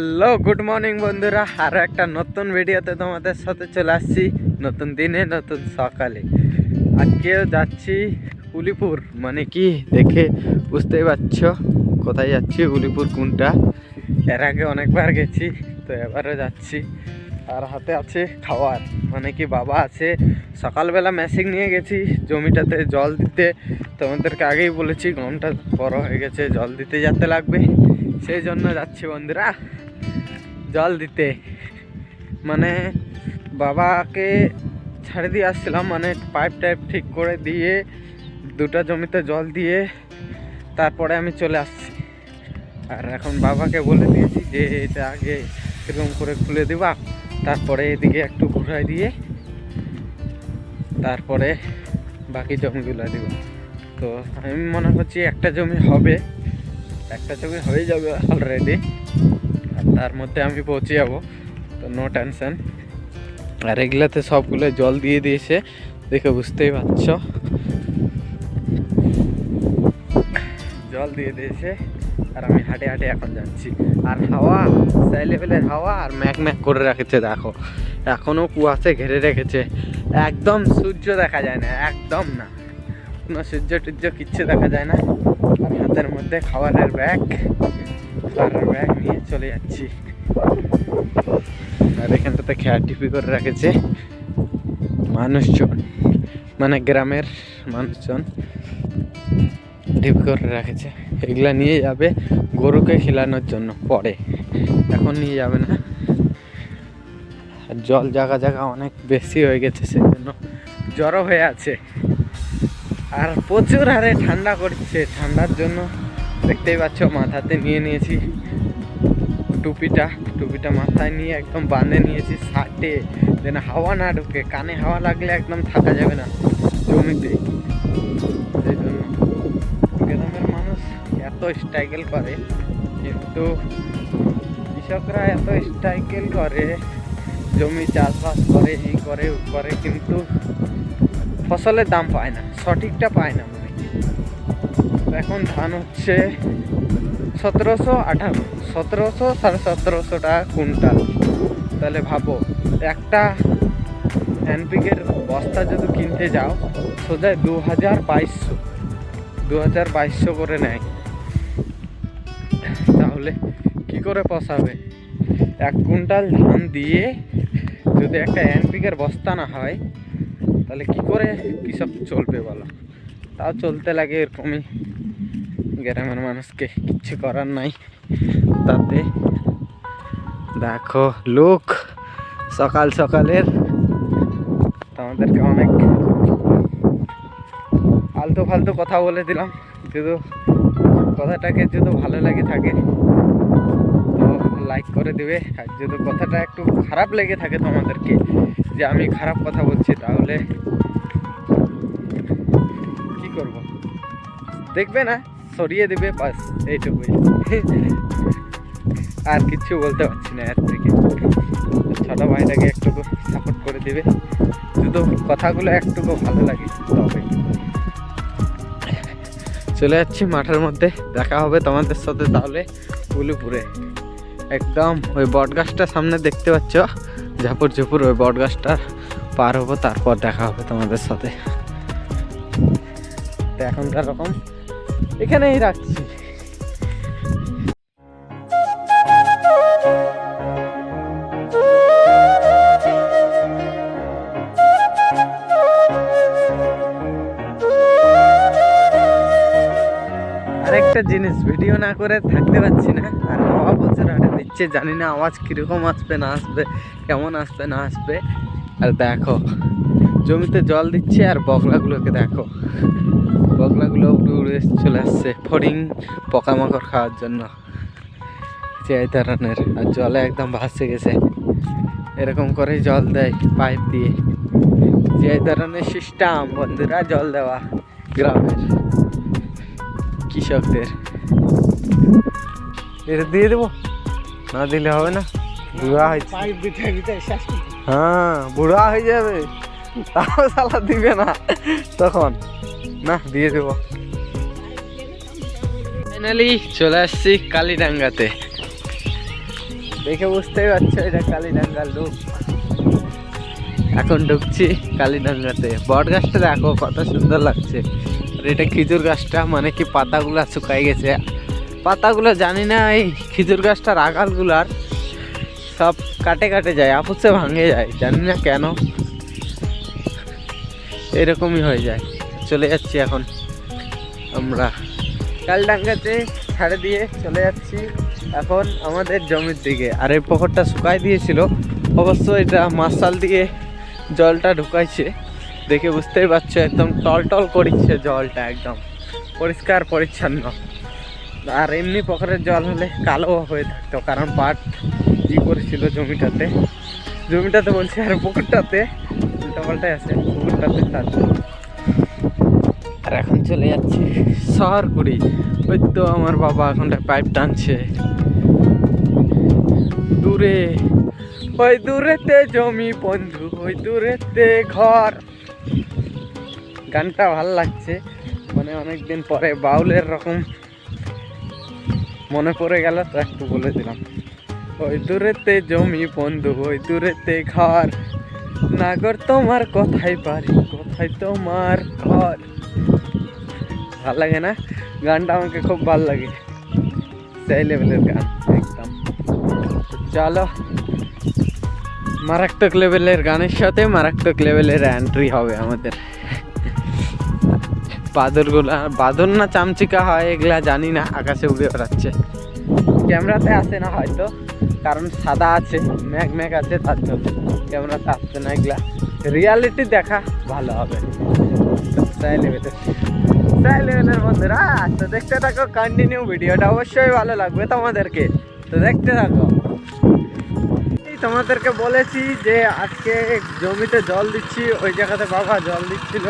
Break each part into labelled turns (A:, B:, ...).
A: Hello, good morning বন্ধুরা। আর একটা নতুন ভিডিওতে তোমাদের সাথে চলে আসছি। নতুন দিনে, নতুন সকালে। আজকেও যাচ্ছি উলিপুর। মানে কি দেখে বুঝতেই পারছ? কোথায় যাচ্ছি? উলিপুর কোনটা? এর আগে অনেকবার গেছি, তো এবারও যাচ্ছি। আর হাতে আছে খাওয়ার। মানে কি বাবা আছে, সকালবেলা মেশিন নিয়ে গেছি জমিটাতে জল দিতে। তোমাদেরকে আগেই বলেছি, গমটা বড় হয়ে গেছে, জল দিতে যেতে লাগবে। সেই জন্য যাচ্ছি বন্ধুরা। জল দিতে। মানে বাবাকে ছেড়ে দিয়ে আসছিলাম মানে পাইপ টাইপ ঠিক করে দিয়ে দুটো জমিতে জল দিয়ে তারপরে আমি চলে আসছি। আর এখন বাবাকে বলে দিয়েছি যে, এটা আগে এরকম করে খুলে দেবা, তারপরে এদিকে একটু ঘুরাই দিয়ে তারপরে বাকি জমিগুলো দিব। তো আমি মনে করছি একটা জমি হবে, একটা জমি হয়ে যাবে অলরেডি তার মধ্যে আমি পৌঁছে যাব। তো নো টেনশন আর এগুলাতে সবগুলো জল দিয়ে দিয়েছে, দেখে বুঝতেই পারছ। জল দিয়ে দিয়েছে, আর আমি হাঁটে হাঁটে এখন যাচ্ছি। আর হাওয়া, সাই লেভেলের হাওয়া, আর ম্যাক ম্যাক করে রেখেছে, দেখো। এখনও কুয়াশে ঘিরে রেখেছে। একদম সূর্য দেখা যায় না, একদম না। কোনো সূর্য টুর্য কিচ্ছু দেখা যায় না। আর হাতের মধ্যে খাবারের ব্যাগ খাবারের ব্যাগ নিয়ে চলে যাচ্ছি। আর এখানটাতে খেয়ার টিপি করে রেখেছে মানুষজন। মানে গ্রামের মানুষজন ডিপ করে রেখেছে। এগুলা নিয়ে যাবে গরুকে খেলানোর জন্য পরে। এখন নিয়ে যাবে না। আর জল জায়গা জায়গা অনেক বেশি হয়ে গেছে সেই জন্য জড়ো হয়ে আছে। আর প্রচুর হারে ঠান্ডা করছে। ঠান্ডার জন্য দেখতেই পাচ্ছ, মাথাতে নিয়ে নিয়েছি টুপিটা। টুপিটা মাথায় নিয়ে একদম বাঁধে নিয়েছি শার্টে। যেন হাওয়া না ঢুকে, কানে হাওয়া লাগলে একদম থাকা যাবে না জমিতে। সেই জন্য গ্রামের মানুষ এত স্ট্রাইগেল করে, কিন্তু কৃষকরা এত স্ট্রাইগেল করে, জমি চাষবাস করে এই করে করে, কিন্তু ফসলের দাম পায় না, সঠিকটা পায় না। এখন ধান হচ্ছে সতেরোশো আঠারো। সতেরোশো সাড়ে সতেরোশো টাকা কুইন্টাল। তাহলে ভাবো, একটা এনপিকের বস্তা যদি কিনতে যাও সোজা দু হাজার বাইশশো দু হাজার বাইশশো করে নেয়। তাহলে কি করে পোষাবে? এক কুইন্টাল ধান দিয়ে যদি একটা এনপিকের বস্তা না হয়, তাহলে কি করে কৃষক চলবে বলো? তাও চলতে লাগে এরকমই। গ্রামের মানুষকে কিচ্ছু করার নাই। তাতে দেখো, লোক সকাল সকালের। তোমাদেরকে অনেক আলতু ফালতু কথা বলে দিলাম, যদি কথাটাকে যদি ভালো লাগে থাকে, তো লাইক করে দেবে। আর যদি কথাটা একটু খারাপ লেগে থাকে তোমাদেরকে, যে আমি খারাপ কথা বলছি, তাহলে কি করব? দেখবে না? সরিয়ে দেবে, বাস, এইটুকুই। আর কিছু বলতে পারছি না এর থেকে। ছোট ভাইটাকে একটু সাপোর্ট করে দেবে। শুধু কথাগুলো একটুকু ভালো লাগে, তবে। চলে যাচ্ছি মাঠের মধ্যে, দেখা হবে তোমাদের সাথে তাহলে উলিপুরে। একদম ওই বট গাছটার সামনে দেখতে পাচ্ছ? ঝাপুর ঝুপুর ওই বট গাছটা পার হব, তারপর দেখা হবে তোমাদের সাথে। এখনকার রকম এখানেই রাখছি। জিনিস, ভিডিও না করে থাকতে পারছি না। আর হাওয়া প্রচুর হাটে দিচ্ছে। জানি না আওয়াজ কীরকম আসবে, না আসবে, কেমন আসবে, না আসবে। আর দেখো, জমিতে জল দিচ্ছে আর বগলাগুলোকে দেখো। বগলাগুলো উড়ে উড়ে চলে আসছে। ফড়িং পোকামাকড় খাওয়ার জন্য। যে এই ধরনের আর জলে একদম ভাসে গেছে। এরকম করেই জল দেয় পাইপ দিয়ে। যে এই ধরনের সিস্টেম বন্ধুরা জল দেওয়া গ্রামের কৃষকদের। এটা দিয়ে দেবো? না দিলে হবে না। বুড়া হয়েছে হ্যাঁ বুড়া হয়ে যাবে। তাও সালা দিবে না। তখন না দিয়ে দেবো। ফাইনালি চলে আসছি কালীডাঙ্গাতে। দেখে বুঝতেই পারছ এটা কালীডাঙ্গার লোক এখন ঢুকছি কালীডাঙ্গাতে। বট গাছটা দেখো কত সুন্দর লাগছে। আর এটা খেজুর গাছটা মানে কি পাতাগুলো শুকাই গেছে। পাতাগুলো জানি না এই খেজুর গাছটার আগালগুলার সব কাটে কাটে যায় আপুসে ভাঙে যায় জানি না কেন। এরকমই হয়ে যায়। চলে যাচ্ছি এখন। আমরা কালডাঙ্গাতে ছাড়ে দিয়ে চলে যাচ্ছি। এখন আমাদের জমির দিকে। আর এই পুকুরটা শুকাই দিয়েছিল। অবশ্য এটা মার্শাল দিয়ে জলটা ঢুকাইছে। দেখে বুঝতেই পারছ, একদম টল টল করছে জলটা, একদম পরিষ্কার পরিচ্ছন্ন। আর এমনি পুকুরের জল হলে কালো হয়ে থাকতো, কারণ পাট ই করেছিল জমিটাতে। জমিটাতে বলছি, আর পুকুরটাতে উল্টা পাল্টাই আছে, পুকুরটাতে তার। আর এখন চলে যাচ্ছি শহর করি ওই তো আমার বাবা এখনটা পাইপ টানছে। দূরে, ওই দূরেতে জমি বন্ধু, ওই দূরেতে ঘর। গানটা ভালো লাগছে। মানে অনেকদিন পরে বাউলের রকম মনে পড়ে গেল, তো একটু বলে দিলাম। ওই দূরেতে জমি বন্ধু, ওই দূরেতে ঘর। নাগর তোমার কথাই পারি কোথায় তোমার ঘর। ভালো লাগে না? গানটা আমাকে খুব ভালো লাগে। সেই লেভেলের গান, একদম। চলো, মারাত্মক লেভেলের গানের সাথে মারাত্মক লেভেলের এন্ট্রি হবে আমাদের। বাদরগুলা, বাদর না চামচিকা হয় এগুলা জানি না, আকাশে উড়ে বেড়াচ্ছে। ক্যামেরাতে আসে না হয়তো, কারণ সাদা আছে ম্যাগ ম্যাগ আছে, তার জন্য ক্যামেরাতে আসছে না এগুলা। রিয়ালিটি দেখা ভালো হবে। তাই লেভেলের তাই লেভেলের বন্ধুরা, তো দেখতে থাকো কন্টিনিউ ভিডিওটা, অবশ্যই ভালো লাগবে তোমাদেরকে। তো দেখতে থাকো। তোমাদেরকে বলেছি যে, আজকে জমিতে জল দিচ্ছি, ওই জায়গাতে বাবা জল দিচ্ছিল।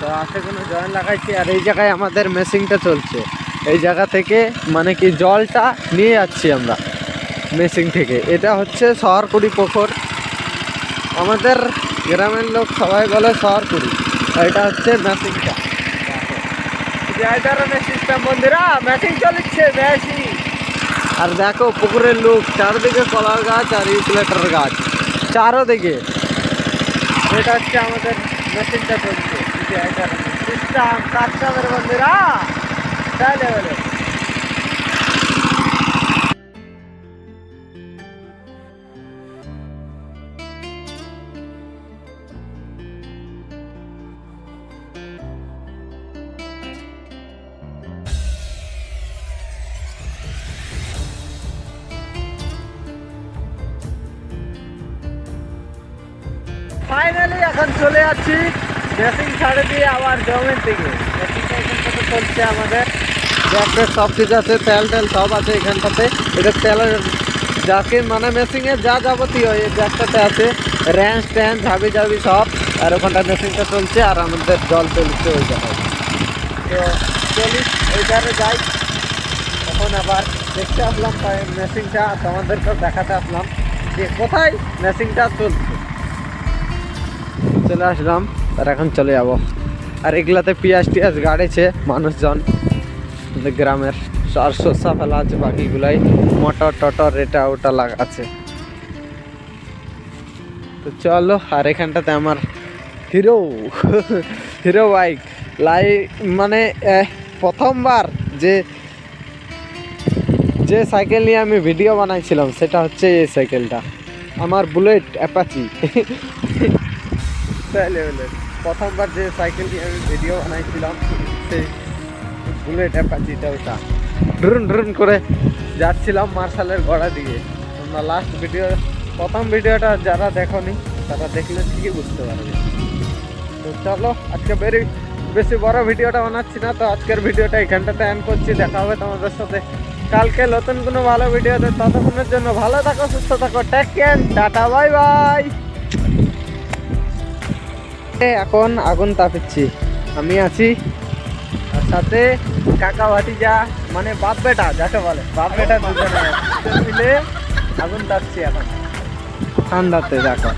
A: তো আশে কোনো জয়েন লাগাইছি, আর এই জায়গায় আমাদের মেশিনটা চলছে। এই জায়গা থেকে মানে কি, জলটা নিয়ে যাচ্ছি আমরা মেশিন থেকে। এটা হচ্ছে শহরকুড়ি পুকুর। আমাদের গ্রামের লোক সবাই বলে শহরকুড়ি। এটা হচ্ছে মেশিনটা। যাই ধরনের সিস্টেম বন্ধুরা। মেশিন চলছে আর দেখো পুকুরের লোক চারদিকে কলার গাছ আর ইউক্লেটার গাছ। চারোদিকে। এটা হচ্ছে আমাদের মেশিনটা চলছে সিস্টেম কাস্টমার বন্ধুরা। তাহলে বলে। ফাইনালি এখন চলে যাচ্ছি। মেশিন ছাড়ে দিয়ে আবার জমির দিকে। মেশিনটা এখানটাতে চলছে আমাদের? ব্যাগের সব কিছু আছে তেল টেল সব আছে এখানটাতে। এটা তেলের যাকে মানে মেশিনে যা যাবতীয় এই ব্যাগটাতে আছে র্যাঞ্চ ট্যাঞ্চ ঝাবি ঝাবি সব। আর ওখানটা মেশিনটা চলছে আর আমাদের জল চলছে ওই জায়গায়। তো চলিস ওই ধারে যাই। এখন আবার দেখতে আসলাম মেশিনটা তোমাদেরকেও দেখাতে আসলাম যে কোথায় মেশিনটা চলছে। চলে আসলাম, আর এখন চলে যাব। আর এগুলাতে পিঁয়াজ টিয়াজ গাড়েছে মানুষজন। গ্রামের আর শসা ফেলা আছে, বাকিগুলাই মটর টটর এটা ওটা লাগা আছে তো চলো, আর এখানটাতে আমার হিরো হিরো বাইক। লাই মানে প্রথমবার যে যে সাইকেল নিয়ে আমি ভিডিও বানাইছিলাম, সেটা হচ্ছে এই সাইকেলটা। আমার বুলেট অ্যাপাচি। তাহলে হলে প্রথমবার যে সাইকেল দিয়ে আমি ভিডিও বানাইছিলাম, সেই বুলেট অ্যাপাচিটা ওটা ড্রুন ড্রুন করে যাচ্ছিলাম মার্শালের গড়া দিয়ে তোমরা লাস্ট ভিডিও প্রথম ভিডিওটা যারা দেখোনি তারা দেখলে ঠিকই বুঝতে পারবে তো চলো আজকে বেরি বেশি বড় ভিডিওটা বানাচ্ছি না তো আজকের ভিডিওটা এখানটাতে এন্ড করছি দেখা হবে তোমাদের সাথে কালকে নতুন কোনো ভালো ভিডিওতে ততক্ষণের জন্য ভালো থাকো সুস্থ থাকো take care tata bye bye এখন আগুন তাপিচ্ছি। আমি আছি। আর সাথে কাকা ভাটিজা মানে বাপ বেটা, যাকে বলে। বাপ বেটা দুজনে মিলে আগুন তাপছি এখন। ঠান্ডাতে, দেখো।